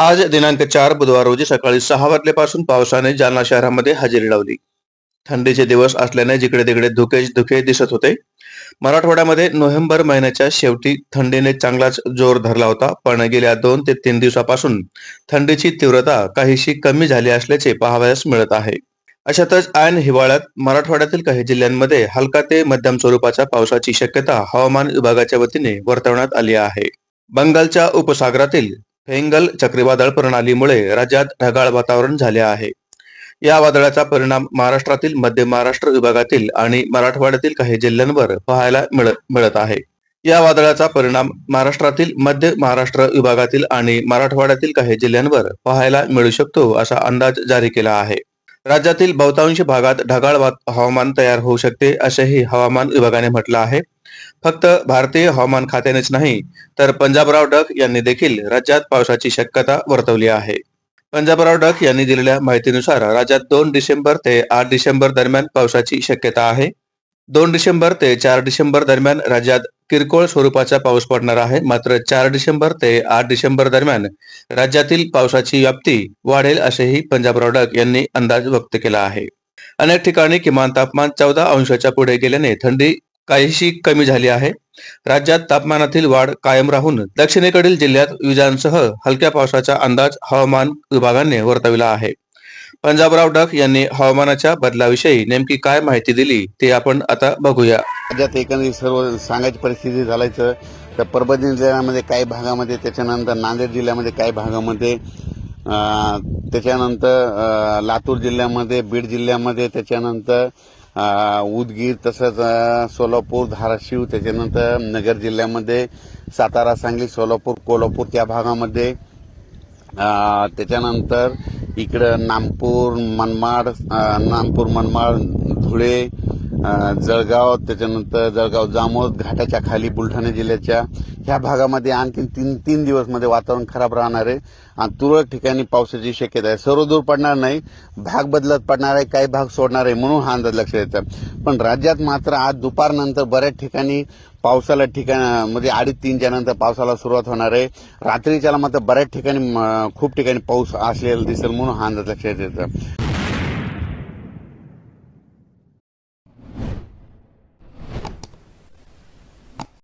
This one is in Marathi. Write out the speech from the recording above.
आज दिनांक चार बुधवार रोजी सकाळी सहा वाजल्यापासून पावसाने जालना शहरामध्ये हजेरी लावली. थंडीचे दिवस असल्याने जिकडे तिकडे धुकेच धुके दिसत होते. मराठवाड्यामध्ये नोव्हेंबर महिन्याच्या शेवटी थंडीने चांगलाच जोर धरला होता पण गेल्या दोन ते तीन दिवसापासून थंडीची तीव्रता काहीशी कमी झाली असल्याचे पाहावयास मिळत आहे. अशातच ऐन हिवाळ्यात मराठवाड्यातील काही जिल्ह्यांमध्ये हलका ते मध्यम स्वरूपाच्या पावसाची शक्यता हवामान विभागाच्या वतीने वर्तवण्यात आली आहे. बंगालच्या उपसागरातील फेंगल चक्रीवादळ प्रणालीमुळे राज्यात ढगाळ वातावरण झाले आहे. या वादळाचा परिणाम महाराष्ट्रातील मध्य महाराष्ट्र विभागातील आणि मराठवाड्यातील काही जिल्ह्यांवर पाहायला मिळत आहे. या वादळाचा परिणाम महाराष्ट्रातील मध्य महाराष्ट्र विभागातील आणि मराठवाड्यातील काही जिल्ह्यांवर पाहायला मिळू शकतो असा अंदाज जारी केला आहे. राज्यातील बहुतांश भागात ढगाळ वात- हवामान तयार होऊ शकते असेही हवामान विभागाने म्हटलं आहे. फक्त भारतीय हवामान खात्यानेच नाही तर पंजाबराव डक यांनी देखील राज्यात पावसाची शक्यता वर्तवली आहे. पंजाबराव डक यांनी दिलेल्या माहितीनुसार राज्यात दोन डिसेंबर ते आठ डिसेंबर दरम्यान पावसाची शक्यता आहे. दोन डिसेंबर ते चार डिसेंबर दरम्यान राज्यात किरकोळ स्वरूपाचा पाऊस पडणार आहे. मात्र चार डिसेंबर ते आठ डिसेंबर दरम्यान राज्यातील पावसाची व्याप्ती वाढेल असेही पंजाब रॉडक यांनी अंदाज व्यक्त केला आहे. अनेक ठिकाणी किमान तापमान चौदा अंशाच्या पुढे गेल्याने थंडी काहीशी कमी झाली आहे. राज्यात तापमानातील वाढ कायम राहून दक्षिणेकडील जिल्ह्यात विजांसह हलक्या पावसाचा अंदाज हवामान विभागाने वर्तविला आहे. पंजाबराव डक यांनी हवामानाच्या बदलाविषयी नेमकी काय माहिती दिली ते आपण आता बघूया. राज्यात एकंदरीत सर्व सांगायची परिस्थिती झालायचं तर परभणी जिल्ह्यामध्ये काही भागामध्ये त्याच्यानंतर नांदेड जिल्ह्यामध्ये काही भागामध्ये त्याच्यानंतर लातूर जिल्ह्यामध्ये बीड जिल्ह्यामध्ये त्याच्यानंतर उदगीर तसंच सोलापूर धाराशिव त्याच्यानंतर नगर जिल्ह्यामध्ये सातारा सांगली सोलापूर कोल्हापूर त्या भागामध्ये त्याच्यानंतर इकडं नामपूर मनमाड नामपूर मनमाड धुळे जळगाव त्याच्यानंतर जळगाव जामोद घाटाच्या खाली बुलढाणा जिल्ह्याच्या ह्या भागामध्ये आणखी तीन तीन दिवसमध्ये वातावरण खराब राहणार आहे. आणि तुरळक ठिकाणी पावसाची शक्यता आहे. सर्व दूर पडणार नाही. भाग बदलत पडणार आहे. काही भाग सोडणार आहे म्हणून हा अंदाज लक्षात येतात पण राज्यात मात्र आज दुपारनंतर बऱ्याच ठिकाणी पावसाला ठिकाण म्हणजे अडीच तीनच्या नंतर पावसाला सुरुवात होणार आहे. रात्रीच्याला मात्र बऱ्याच ठिकाणी खूप ठिकाणी पाऊस असलेला दिसेल म्हणून हा अंदाज लक्षात येतं.